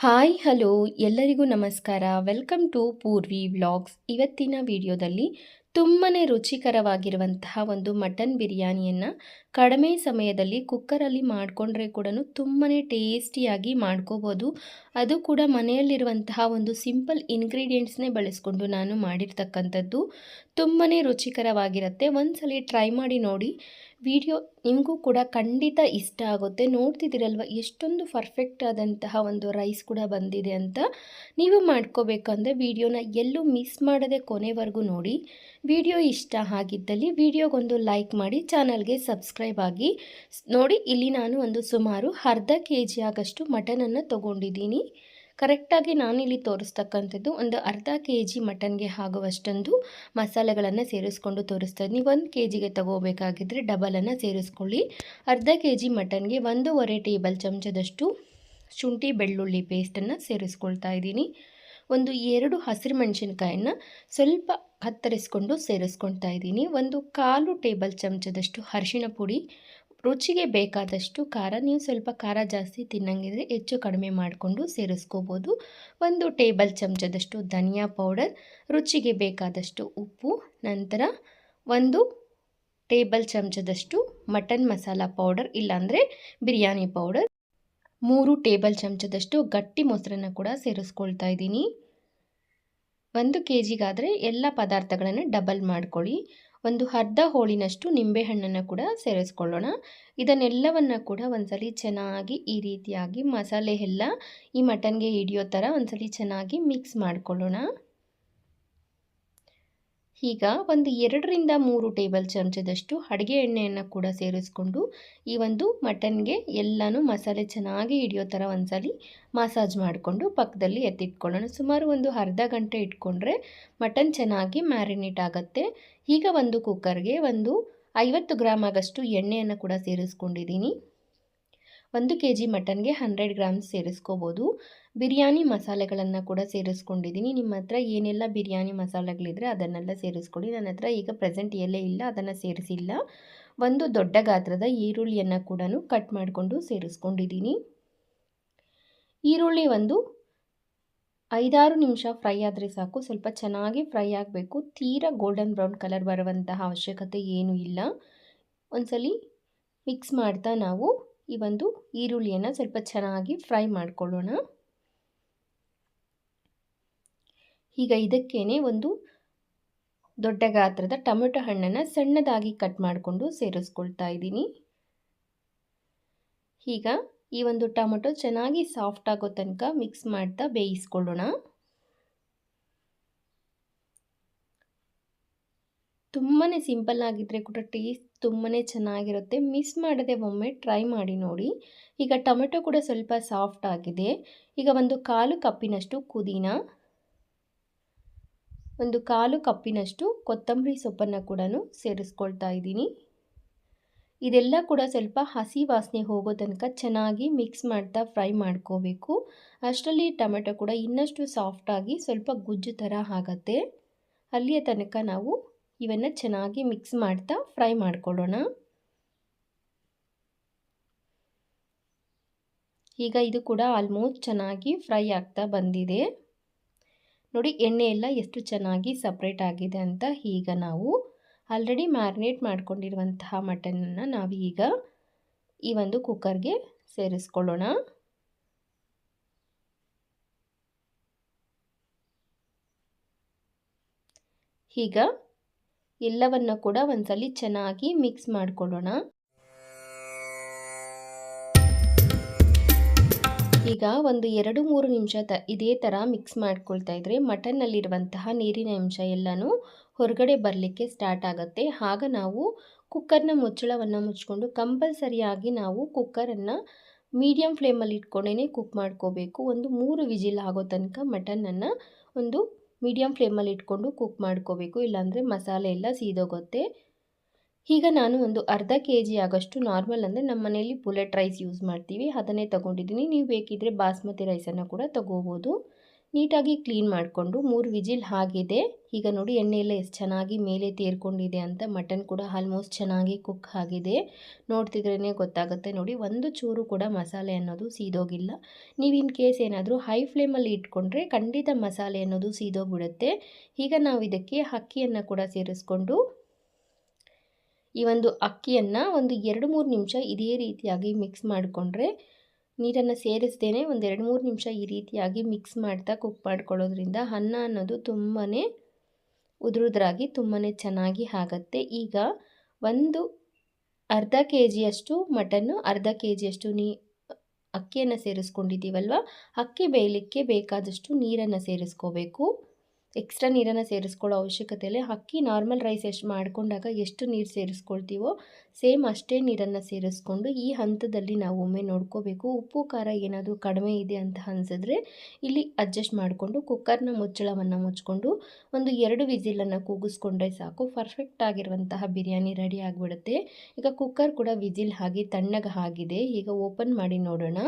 Hi hello ಎಲ್ಲರಿಗೂ ನಮಸ್ಕಾರ. Welcome to Purvi vlogs ಇವತ್ತಿನ ವಿಡಿಯೋದಲ್ಲಿ ತುಂಬಾ ರುಚಿಕರವಾಗಿರುವಂತಹ ಒಂದು ಮಟನ್ ಬಿರಿಯಾನಿಯನ್ನು ಕಡಿಮೆ ಸಮಯದಲ್ಲಿ ಕುಕ್ಕರಲ್ಲಿ ಮಾಡಿಕೊಂಡ್ರೆ ಕೂಡ ತುಂಬಾ ಟೇಸ್ಟಿಯಾಗಿ ಮಾಡ್ಕೋಬೋದು. ಅದು ಕೂಡ ಮನೆಯಲ್ಲಿರುವಂತಹ ಒಂದು ಸಿಂಪಲ್ ಇಂಗ್ರೀಡಿಯೆಂಟ್ಸ್ನೇ ಬಳಸ್ಕೊಂಡು ನಾನು ಮಾಡಿರ್ತಕ್ಕಂಥದ್ದು. ತುಂಬಾ ರುಚಿಕರವಾಗಿರುತ್ತೆ. ಒಂದ್ಸಲಿ ಟ್ರೈ ಮಾಡಿ ನೋಡಿ. ವಿಡಿಯೋ ನಿಮಗೂ ಕೂಡ ಖಂಡಿತ ಇಷ್ಟ ಆಗುತ್ತೆ. ನೋಡ್ತಿದ್ದೀರಲ್ವ? ಎಷ್ಟೊಂದು ಪರ್ಫೆಕ್ಟ್ ಆದಂತಹ ಒಂದು ರೈಸ್ ಕೂಡ ಬಂದಿದೆ ಅಂತ. ನೀವು ಮಾಡ್ಕೋಬೇಕಂದ್ರೆ ವಿಡಿಯೋನ ಎಲ್ಲೂ ಮಿಸ್ ಮಾಡದೆ ಕೊನೆವರೆಗೂ ನೋಡಿ. ವಿಡಿಯೋ ಇಷ್ಟ ಆಗಿದ್ದಲ್ಲಿ ವಿಡಿಯೋಗೊಂದು ಲೈಕ್ ಮಾಡಿ, ಚಾನಲ್ಗೆ ಸಬ್ಸ್ಕ್ರೈಬ್ ಆಗಿ. ನೋಡಿ, ಇಲ್ಲಿ ನಾನು ಒಂದು ಸುಮಾರು ಅರ್ಧ ಕೆ ಜಿ ಆಗಷ್ಟು ಮಟನನ್ನು ತೊಗೊಂಡಿದ್ದೀನಿ. ಕರೆಕ್ಟಾಗಿ ನಾನಿಲ್ಲಿ ತೋರಿಸ್ತಕ್ಕಂಥದ್ದು ಒಂದು ಅರ್ಧ ಕೆ ಜಿ ಮಟನ್ಗೆ ಆಗುವಷ್ಟೊಂದು ಮಸಾಲೆಗಳನ್ನು ಸೇರಿಸ್ಕೊಂಡು ತೋರಿಸ್ತಾ ಇದ್ದೀನಿ. ಒಂದು ಕೆ ಜಿಗೆ ತಗೋಬೇಕಾಗಿದ್ದರೆ ಡಬಲನ್ನು ಸೇರಿಸ್ಕೊಳ್ಳಿ. ಅರ್ಧ ಕೆ ಜಿ ಮಟನ್ಗೆ ಒಂದೂವರೆ ಟೇಬಲ್ ಚಮಚದಷ್ಟು ಶುಂಠಿ ಬೆಳ್ಳುಳ್ಳಿ ಪೇಸ್ಟನ್ನು ಸೇರಿಸ್ಕೊಳ್ತಾ ಇದ್ದೀನಿ. ಒಂದು ಎರಡು ಹಸಿರು ಮೆಣಸಿನ್ಕಾಯನ್ನು ಸ್ವಲ್ಪ ಕತ್ತರಿಸ್ಕೊಂಡು ಸೇರಿಸ್ಕೊಳ್ತಾ ಇದ್ದೀನಿ. ಒಂದು ಕಾಲು ಟೇಬಲ್ ಚಮಚದಷ್ಟು ಅರಿಶಿನ ಪುಡಿ ರುಚಿಗೆ ಬೇಕಾದಷ್ಟು ಖಾರ, ನೀವು ಸ್ವಲ್ಪ ಖಾರ ಜಾಸ್ತಿ ತಿನ್ನಂಗಿದ್ರೆ ಹೆಚ್ಚು ಕಡಿಮೆ ಮಾಡಿಕೊಂಡು ಸೇರಿಸ್ಕೋಬೋದು. ಒಂದು ಟೇಬಲ್ ಚಮಚದಷ್ಟು ಧನಿಯಾ ಪೌಡರ್, ರುಚಿಗೆ ಬೇಕಾದಷ್ಟು ಉಪ್ಪು, ನಂತರ ಒಂದು ಟೇಬಲ್ ಚಮಚದಷ್ಟು ಮಟನ್ ಮಸಾಲ ಪೌಡರ್ ಇಲ್ಲಾಂದರೆ ಬಿರಿಯಾನಿ ಪೌಡರ್, ಮೂರು ಟೇಬಲ್ ಚಮಚದಷ್ಟು ಗಟ್ಟಿ ಮೊಸರನ್ನು ಕೂಡ ಸೇರಿಸ್ಕೊಳ್ತಾ ಇದ್ದೀನಿ. ಒಂದು ಕೆ ಜಿಗಾದರೆ ಎಲ್ಲ ಪದಾರ್ಥಗಳನ್ನು ಡಬಲ್ ಮಾಡ್ಕೊಳ್ಳಿ. ಒಂದು ಅರ್ಧ ಹೋಳಿನಷ್ಟು ನಿಂಬೆಹಣ್ಣನ್ನು ಕೂಡ ಸೇರಿಸ್ಕೊಳ್ಳೋಣ. ಇದನ್ನೆಲ್ಲವನ್ನು ಕೂಡ ಒಂದ್ಸಲಿ ಚೆನ್ನಾಗಿ ಈ ರೀತಿಯಾಗಿ ಮಸಾಲೆ ಎಲ್ಲ ಈ ಮಟನ್ಗೆ ಹಿಡಿಯೋ ಥರ ಒಂದ್ಸಲಿ ಚೆನ್ನಾಗಿ ಮಿಕ್ಸ್ ಮಾಡ್ಕೊಳ್ಳೋಣ. ಈಗ ಒಂದು ಎರಡರಿಂದ ಮೂರು ಟೇಬಲ್ ಚಮಚದಷ್ಟು ಅಡುಗೆ ಎಣ್ಣೆಯನ್ನು ಕೂಡ ಸೇರಿಸ್ಕೊಂಡು ಈ ಒಂದು ಮಟನ್ಗೆ ಎಲ್ಲನೂ ಮಸಾಲೆ ಚೆನ್ನಾಗಿ ಹಿಡಿಯೋ ಥರ ಒಂದ್ಸಲಿ ಮಸಾಜ್ ಮಾಡಿಕೊಂಡು ಪಕ್ಕದಲ್ಲಿ ಎತ್ತಿಟ್ಕೊಳ್ಳೋಣ. ಸುಮಾರು ಒಂದು ಅರ್ಧ ಗಂಟೆ ಇಟ್ಕೊಂಡ್ರೆ ಮಟನ್ ಚೆನ್ನಾಗಿ ಮ್ಯಾರಿನೇಟ್ ಆಗುತ್ತೆ. ಈಗ ಒಂದು ಕುಕ್ಕರ್ಗೆ ಒಂದು ಐವತ್ತು ಗ್ರಾಮ್ ಆಗಷ್ಟು ಎಣ್ಣೆಯನ್ನು ಕೂಡ ಸೇರಿಸ್ಕೊಂಡಿದ್ದೀನಿ. ಒಂದು ಕೆ ಜಿ ಮಟನ್ಗೆ ಹಂಡ್ರೆಡ್ ಗ್ರಾಮ್ಸ್ ಸೇರಿಸ್ಕೋಬೋದು. ಬಿರಿಯಾನಿ ಮಸಾಲೆಗಳನ್ನು ಕೂಡ ಸೇರಿಸ್ಕೊಂಡಿದ್ದೀನಿ ನಿಮ್ಮ ಹತ್ರ ಏನೆಲ್ಲ ಬಿರಿಯಾನಿ ಮಸಾಲೆಗಳಿದ್ರೆ ಅದನ್ನೆಲ್ಲ ಸೇರಿಸ್ಕೊಳ್ಳಿ ನನ್ನ ಹತ್ರ ಈಗ ಪ್ರೆಸೆಂಟ್ ಎಲ್ಲೇ ಇಲ್ಲ, ಅದನ್ನು ಸೇರಿಸಿಲ್ಲ. ಒಂದು ದೊಡ್ಡ ಗಾತ್ರದ ಈರುಳ್ಳಿಯನ್ನು ಕೂಡ ಕಟ್ ಮಾಡಿಕೊಂಡು ಸೇರಿಸ್ಕೊಂಡಿದ್ದೀನಿ ಈರುಳ್ಳಿ ಒಂದು ಐದಾರು ನಿಮಿಷ ಫ್ರೈ ಆದರೆ ಸಾಕು. ಸ್ವಲ್ಪ ಚೆನ್ನಾಗಿ ಫ್ರೈ ಆಗಬೇಕು. ತೀರಾ ಗೋಲ್ಡನ್ ಬ್ರೌನ್ ಕಲರ್ ಬರುವಂತಹ ಅವಶ್ಯಕತೆ ಏನೂ ಇಲ್ಲ. ಒಂದ್ಸಲಿ ಮಿಕ್ಸ್ ಮಾಡ್ತಾ ನಾವು ಈ ಒಂದು ಈರುಳ್ಳಿಯನ್ನು ಸ್ವಲ್ಪ ಚೆನ್ನಾಗಿ ಫ್ರೈ ಮಾಡಿಕೊಳ್ಳೋಣ. ಈಗ ಇದಕ್ಕೇನೆ ಒಂದು ದೊಡ್ಡ ಗಾತ್ರದ ಟೊಮೆಟೊ ಹಣ್ಣನ್ನು ಸಣ್ಣದಾಗಿ ಕಟ್ ಮಾಡಿಕೊಂಡು ಸೇರಿಸ್ಕೊಳ್ತಾ ಇದ್ದೀನಿ. ಈಗ ಈ ಒಂದು ಟೊಮೆಟೊ ಚೆನ್ನಾಗಿ ಸಾಫ್ಟ್ ಆಗೋ ತನಕ ಮಿಕ್ಸ್ ಮಾಡ್ತಾ ಬೇಯಿಸ್ಕೊಳ್ಳೋಣ. ತುಂಬಾ ಸಿಂಪಲ್ ಆಗಿದ್ದರೆ ಕೂಡ ಟೇಸ್ಟ್ ತುಂಬಾ ಚೆನ್ನಾಗಿರುತ್ತೆ. ಮಿಸ್ ಮಾಡದೆ ಒಮ್ಮೆ ಟ್ರೈ ಮಾಡಿ ನೋಡಿ. ಈಗ ಟೊಮೆಟೊ ಕೂಡ ಸ್ವಲ್ಪ ಸಾಫ್ಟ್ ಆಗಿದೆ. ಈಗ ಒಂದು ಕಾಲು ಕಪ್ಪಿನಷ್ಟು ಪುದೀನ, ಒಂದು ಕಾಲು ಕಪ್ಪಿನಷ್ಟು ಕೊತ್ತಂಬರಿ ಸೊಪ್ಪನ್ನು ಕೂಡ ಸೇರಿಸ್ಕೊಳ್ತಾ ಇದ್ದೀನಿ. ಇದೆಲ್ಲ ಕೂಡ ಸ್ವಲ್ಪ ಹಸಿ ವಾಸನೆ ಹೋಗೋ ತನಕ ಚೆನ್ನಾಗಿ ಮಿಕ್ಸ್ ಮಾಡ್ತಾ ಫ್ರೈ ಮಾಡ್ಕೋಬೇಕು. ಅಷ್ಟರಲ್ಲಿ ಟೊಮೆಟೊ ಕೂಡ ಇನ್ನಷ್ಟು ಸಾಫ್ಟಾಗಿ ಸ್ವಲ್ಪ ಗುಜ್ಜು ಥರ ಆಗುತ್ತೆ. ಅಲ್ಲಿಯ ತನಕ ನಾವು ಇವನ್ನು ಚೆನ್ನಾಗಿ ಮಿಕ್ಸ್ ಮಾಡ್ತಾ ಫ್ರೈ ಮಾಡ್ಕೊಳ್ಳೋಣ. ಈಗ ಇದು ಕೂಡ ಆಲ್ಮೋಸ್ಟ್ ಚೆನ್ನಾಗಿ ಫ್ರೈ ಆಗ್ತಾ ಬಂದಿದೆ. ನೋಡಿ, ಎಣ್ಣೆ ಎಲ್ಲ ಎಷ್ಟು ಚೆನ್ನಾಗಿ ಸಪ್ರೇಟ್ ಆಗಿದೆ ಅಂತ ಈಗ ನಾವು ಆಲ್ರೆಡಿ ಮ್ಯಾರಿನೇಟ್ ಮಾಡ್ಕೊಂಡಿರುವಂತಹ ಮಟನನ್ನು ನಾವು ಈಗ ಈ ಒಂದು ಕುಕ್ಕರ್ಗೆ ಸೇರಿಸ್ಕೊಳ್ಳೋಣ. ಈಗ ಎಲ್ಲವನ್ನು ಕೂಡ ಒಂದ್ಸಲಿ ಚೆನ್ನಾಗಿ ಮಿಕ್ಸ್ ಮಾಡಿಕೊಳ್ಳೋಣ. ಈಗ ಒಂದು ಎರಡು ಮೂರು ನಿಮಿಷ ತ, ಇದೇ ಥರ ಮಿಕ್ಸ್ ಮಾಡ್ಕೊಳ್ತಾ ಇದ್ರೆ ಮಟನ್ನಲ್ಲಿರುವಂತಹ ನೀರಿನ ಅಂಶ ಎಲ್ಲನೂ ಹೊರಗಡೆ ಬರಲಿಕ್ಕೆ ಸ್ಟಾರ್ಟ್ ಆಗುತ್ತೆ. ಆಗ ನಾವು ಕುಕ್ಕರ್ನ ಮುಚ್ಚಳವನ್ನು ಮುಚ್ಕೊಂಡು ಕಂಪಲ್ಸರಿಯಾಗಿ ನಾವು ಕುಕ್ಕರನ್ನು ಮೀಡಿಯಮ್ ಫ್ಲೇಮಲ್ಲಿ ಇಟ್ಕೊಂಡೇ ಕುಕ್ ಮಾಡ್ಕೋಬೇಕು. ಒಂದು ಮೂರು ವಿಜಿಲ್ ಆಗೋ ತನಕ ಮಟನನ್ನು ಒಂದು ಮೀಡಿಯಮ್ ಫ್ಲೇಮಲ್ಲಿ ಇಟ್ಕೊಂಡು ಕುಕ್ ಮಾಡ್ಕೋಬೇಕು. ಇಲ್ಲಾಂದರೆ ಮಸಾಲೆ ಎಲ್ಲ ಸೀದೋಗುತ್ತೆ. ಈಗ ನಾನು ಒಂದು ಅರ್ಧ ಕೆ ಜಿ ಆಗೋಷ್ಟು ನಾರ್ಮಲ್ ಅಂದರೆ ನಮ್ಮ ಮನೆಯಲ್ಲಿ ಬುಲೆಟ್ ರೈಸ್ ಯೂಸ್ ಮಾಡ್ತೀವಿ. ಅದನ್ನೇ ತೊಗೊಂಡಿದ್ದೀನಿ. ನೀವು ಬೇಕಿದ್ದರೆ ಬಾಸ್ಮತಿ ರೈಸನ್ನು ಕೂಡ ತೊಗೋಬೋದು. ನೀಟಾಗಿ ಕ್ಲೀನ್ ಮಾಡಿಕೊಂಡು ಮೂರು ವಿಜಿಲ್ ಆಗಿದೆ. ಈಗ ನೋಡಿ ಎಣ್ಣೆ ಎಲ್ಲ ಎಷ್ಟು ಚೆನ್ನಾಗಿ ಮೇಲೆ ತೇರ್ಕೊಂಡಿದೆ ಅಂತ ಮಟನ್ ಕೂಡ ಆಲ್ಮೋಸ್ಟ್ ಚೆನ್ನಾಗಿ ಕುಕ್ ಆಗಿದೆ. ನೋಡ್ತಿದ್ರೇ ಗೊತ್ತಾಗುತ್ತೆ. ನೋಡಿ, ಒಂದು ಚೂರು ಕೂಡ ಮಸಾಲೆ ಅನ್ನೋದು ಸೀದೋಗಿಲ್ಲ. ನೀವು ಇನ್ ಕೇಸ್ ಏನಾದರೂ ಹೈ ಫ್ಲೇಮಲ್ಲಿ ಇಟ್ಕೊಂಡ್ರೆ ಖಂಡಿತ ಮಸಾಲೆ ಅನ್ನೋದು ಸೀದೋಗ್ಬಿಡುತ್ತೆ. ಈಗ ನಾವು ಇದಕ್ಕೆ ಅಕ್ಕಿಯನ್ನು ಕೂಡ ಸೇರಿಸ್ಕೊಂಡು, ಈ ಒಂದು ಅಕ್ಕಿಯನ್ನು ಒಂದು ಎರಡು ಮೂರು ನಿಮಿಷ ಇದೇ ರೀತಿಯಾಗಿ ಮಿಕ್ಸ್ ಮಾಡಿಕೊಂಡ್ರೆ ನೀರನ್ನು ಸೇರಿಸ್ದೇ ಒಂದು ಎರಡು ಮೂರು ನಿಮಿಷ ಈ ರೀತಿಯಾಗಿ ಮಿಕ್ಸ್ ಮಾಡ್ತಾ ಕುಕ್ ಮಾಡ್ಕೊಳ್ಳೋದ್ರಿಂದ ಅನ್ನ ಅನ್ನೋದು ತುಂಬಾ ಉದುರುದ್ರಾಗಿ ತುಂಬಾ ಚೆನ್ನಾಗಿ ಆಗುತ್ತೆ. ಈಗ ಒಂದು ಅರ್ಧ ಕೆ ಜಿಯಷ್ಟು ಮಟನ್ನು, ಅರ್ಧ ಕೆ ಜಿಯಷ್ಟು ನೀ, ಅಕ್ಕಿಯನ್ನು ಸೇರಿಸ್ಕೊಂಡಿದ್ದೀವಲ್ವ? ಅಕ್ಕಿ ಬೇಯಲಿಕ್ಕೆ ಬೇಕಾದಷ್ಟು ನೀರನ್ನು ಸೇರಿಸ್ಕೋಬೇಕು. ಎಕ್ಸ್ಟ್ರಾ ನೀರನ್ನು ಸೇರಿಸ್ಕೊಳ್ಳೋ ಅವಶ್ಯಕತೆ ಇಲ್ಲ. ಅಕ್ಕಿ ನಾರ್ಮಲ್ ರೈಸ್ ಎಷ್ಟು ಮಾಡ್ಕೊಂಡಾಗ ಎಷ್ಟು ನೀರು ಸೇರಿಸ್ಕೊಳ್ತೀವೋ ಸೇಮ್ ಅಷ್ಟೇ ನೀರನ್ನು ಸೇರಿಸ್ಕೊಂಡು ಈ ಹಂತದಲ್ಲಿ ನಾವು ಒಮ್ಮೆ ನೋಡ್ಕೋಬೇಕು. ಉಪ್ಪು, ಖಾರ ಏನಾದರೂ ಕಡಿಮೆ ಇದೆ ಅಂತ ಅನಿಸಿದ್ರೆ ಇಲ್ಲಿ ಅಡ್ಜಸ್ಟ್ ಮಾಡಿಕೊಂಡು ಕುಕ್ಕರ್ನ ಮುಚ್ಚಳವನ್ನು ಮುಚ್ಕೊಂಡು ಒಂದು ಎರಡು ವಿಸಿಲನ್ನು ಕೂಗಿಸ್ಕೊಂಡ್ರೆ ಸಾಕು. ಪರ್ಫೆಕ್ಟ್ ಆಗಿರುವಂತಹ ಬಿರಿಯಾನಿ ರೆಡಿ ಆಗಿಬಿಡುತ್ತೆ. ಈಗ ಕುಕ್ಕರ್ ಕೂಡ ವಿಸಿಲ್ ಆಗಿ ತಣ್ಣಗೆ ಆಗಿದೆ. ಈಗ ಓಪನ್ ಮಾಡಿ ನೋಡೋಣ.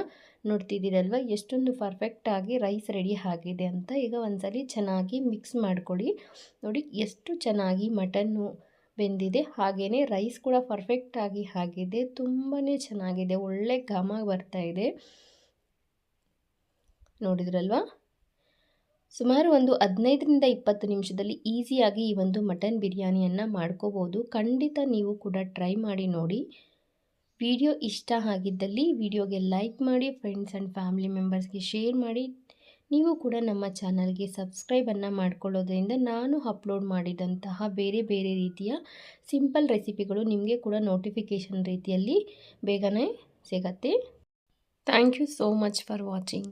ನೋಡ್ತಿದ್ದೀರಲ್ವ? ಎಷ್ಟೊಂದು ಪರ್ಫೆಕ್ಟಾಗಿ ರೈಸ್ ರೆಡಿ ಆಗಿದೆ ಅಂತ. ಈಗ ಒಂದ್ಸಲಿ ಚೆನ್ನಾಗಿ ಮಿಕ್ಸ್ ಮಾಡ್ಕೊಳ್ಳಿ. ನೋಡಿ ಎಷ್ಟು ಚೆನ್ನಾಗಿ ಮಟನ್ನು ಬೆಂದಿದೆ. ಹಾಗೆಯೇ ರೈಸ್ ಕೂಡ ಪರ್ಫೆಕ್ಟಾಗಿ ಆಗಿದೆ ತುಂಬಾ ಚೆನ್ನಾಗಿದೆ. ಒಳ್ಳೆ ಘಮ ಬರ್ತಾ ಇದೆ. ನೋಡಿದ್ರಲ್ವಾ? ಸುಮಾರು ಒಂದು ಹದಿನೈದರಿಂದ ಇಪ್ಪತ್ತು ನಿಮಿಷದಲ್ಲಿ ಈಸಿಯಾಗಿ ಈ ಒಂದು ಮಟನ್ ಬಿರಿಯಾನಿಯನ್ನು ಮಾಡ್ಕೋಬೋದು. ಖಂಡಿತ ನೀವು ಕೂಡ ಟ್ರೈ ಮಾಡಿ ನೋಡಿ. ವಿಡಿಯೋ ಇಷ್ಟ ಆಗಿದ್ದಲ್ಲಿ ವಿಡಿಯೋಗೆ ಲೈಕ್ ಮಾಡಿ ಫ್ರೆಂಡ್ಸ್ ಆ್ಯಂಡ್ ಫ್ಯಾಮಿಲಿ ಮೆಂಬರ್ಸ್ಗೆ ಶೇರ್ ಮಾಡಿ. ನೀವು ಕೂಡ ನಮ್ಮ ಚಾನಲ್ಗೆ ಸಬ್ಸ್ಕ್ರೈಬನ್ನು ಮಾಡ್ಕೊಳ್ಳೋದ್ರಿಂದ ನಾನು ಅಪ್ಲೋಡ್ ಮಾಡಿದಂತಹ ಬೇರೆ ಬೇರೆ ರೀತಿಯ ಸಿಂಪಲ್ ರೆಸಿಪಿಗಳು ನಿಮಗೆ ಕೂಡ ನೋಟಿಫಿಕೇಷನ್ ರೀತಿಯಲ್ಲಿ ಬೇಗನೆ ಸಿಗತ್ತೆ. Thank you so much for watching.